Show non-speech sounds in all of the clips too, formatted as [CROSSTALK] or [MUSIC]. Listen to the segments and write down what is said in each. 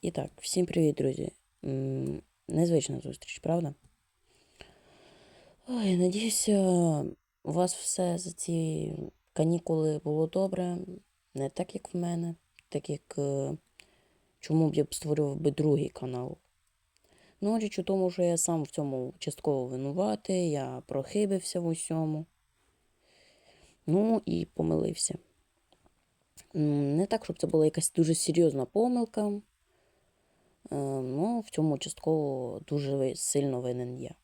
І так, всім привіт, друзі. Незвична зустріч, правда? Ой, надіюся, у вас все за ці канікули було добре. Не так, як в мене, так як е, чому б я б створював би другий канал. Ну, річ у тому, що я сам в цьому частково винуватий, я прохибився в усьому. Ну і помилився. Не так, щоб це була якась дуже серйозна помилка. Е, Ну, в цьому частково дуже сильно винен я.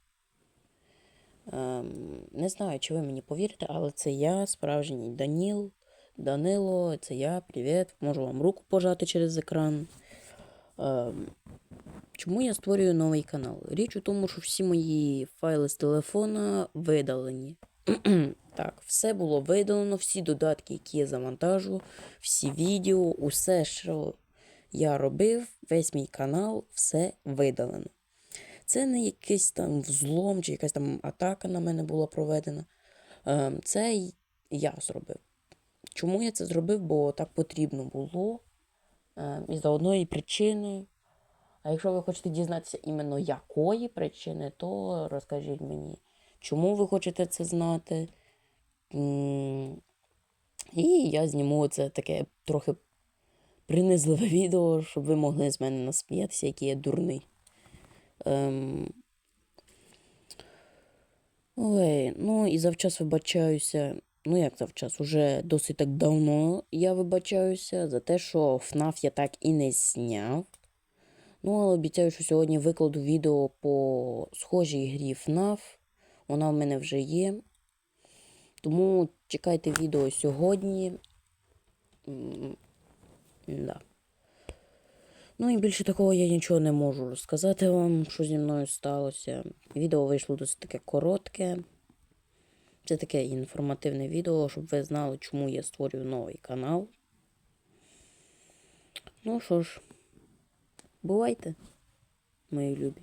Ем, Не знаю, чи ви мені повірите, але це я, справжній Даніл, Данило, це я, привіт. Можу вам руку пожати через екран. Ем, Чому я створюю новий канал? Річ у тому, що всі мої файли з телефона видалені. [CLEARS THROAT] Так, все було видалено, всі додатки, які я завантажу, всі відео, усе, що я робив, весь мій канал, все видалено. Це не якийсь там взлом чи якась там атака на мене була проведена. Ем, Це я зробив. Чому я це зробив? Бо так потрібно було. Ем, І за одної причини. А якщо ви хочете дізнатися іменно якої причини, то розкажіть мені, чому ви хочете це знати. І я зніму це таке трохи принизливе [LAUGHS] відео, щоб ви могли з мене насміятися, який я дурний. Ем... Ой, ну і завчас вибачаюся. Ну, як завчас, уже досить так давно я вибачаюся за те, що FNAF я так і не зняв. Ну, але обіцяю, що сьогодні викладу відео по схожій грі FNAF. Вона в мене вже є. Тому чекайте відео сьогодні. Да. Ну і більше такого я нічого не можу розказати вам, що зі мною сталося. Відео вийшло досить таке коротке. Це таке інформативне відео, щоб ви знали, чому я створюю новий канал. Ну що ж, бувайте, мої любі.